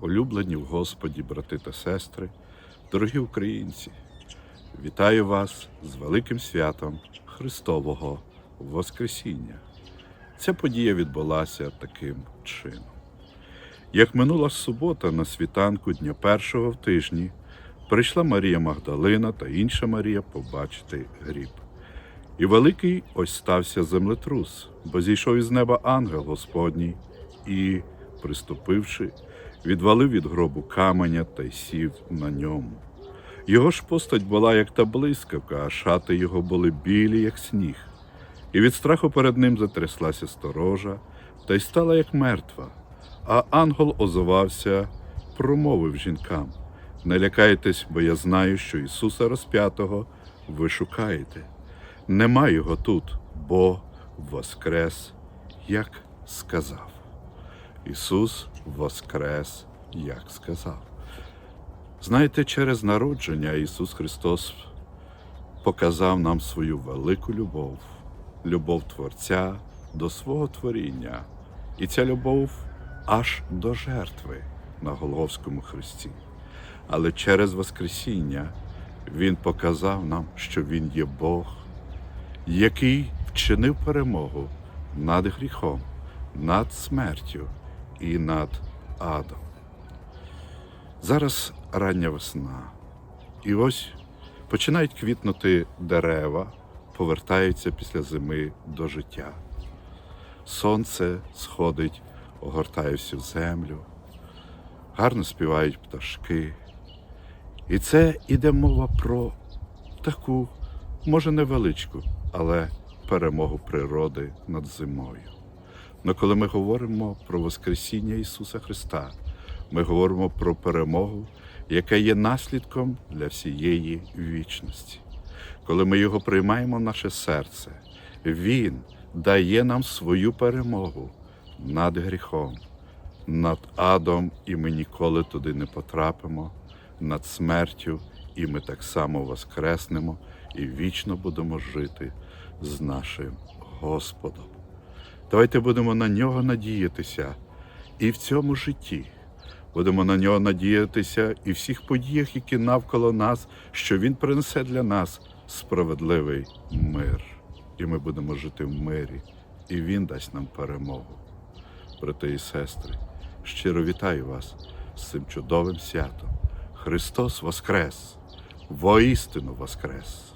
улюблені в Господі, брати та сестри, дорогі українці, вітаю вас з великим святом Христового Воскресіння. Ця подія відбулася таким чином. Як минула субота на світанку дня першого в тижні, прийшла Марія Магдалина та інша Марія побачити гріб. І великий ось стався землетрус, бо зійшов із неба ангел Господній і, приступивши, відвалив від гробу каменя та й сів на ньому. Його ж постать була, як та блискавка, а шати його були білі, як сніг. І від страху перед ним затряслася сторожа, та й стала як мертва. А ангел озивався, промовив жінкам: Не лякайтесь, бо я знаю, що Ісуса розп'ятого ви шукаєте. Нема його тут, бо воскрес, як сказав. Ісус воскрес, як сказав. Знаєте, через народження Ісус Христос показав нам свою велику любов, любов Творця до свого творіння. І ця любов аж до жертви на Голговському хресті. Але через Воскресіння Він показав нам, що Він є Бог, який вчинив перемогу над гріхом, над смертю і над адом. Зараз рання весна, і ось починають квітнути дерева, повертаються після зими до життя. Сонце сходить, огортає всю землю, гарно співають пташки. І це іде мова про таку, може, невеличку, але перемогу природи над зимою. Но коли ми говоримо про Воскресіння Ісуса Христа, ми говоримо про перемогу, яка є наслідком для всієї вічності. Коли ми його приймаємо в наше серце, Він дає нам свою перемогу над гріхом, над адом, і ми ніколи туди не потрапимо, над смертю, і ми так само воскреснемо і вічно будемо жити з нашим Господом. Давайте будемо на нього надіятися і в цьому житті. Будемо на нього надіятися і всіх подіях, які навколо нас, що Він принесе для нас справедливий мир. І ми будемо жити в мирі, і Він дасть нам перемогу. Брати і сестри, щиро вітаю вас з цим чудовим святом. Христос Воскрес! Воістину Воскрес!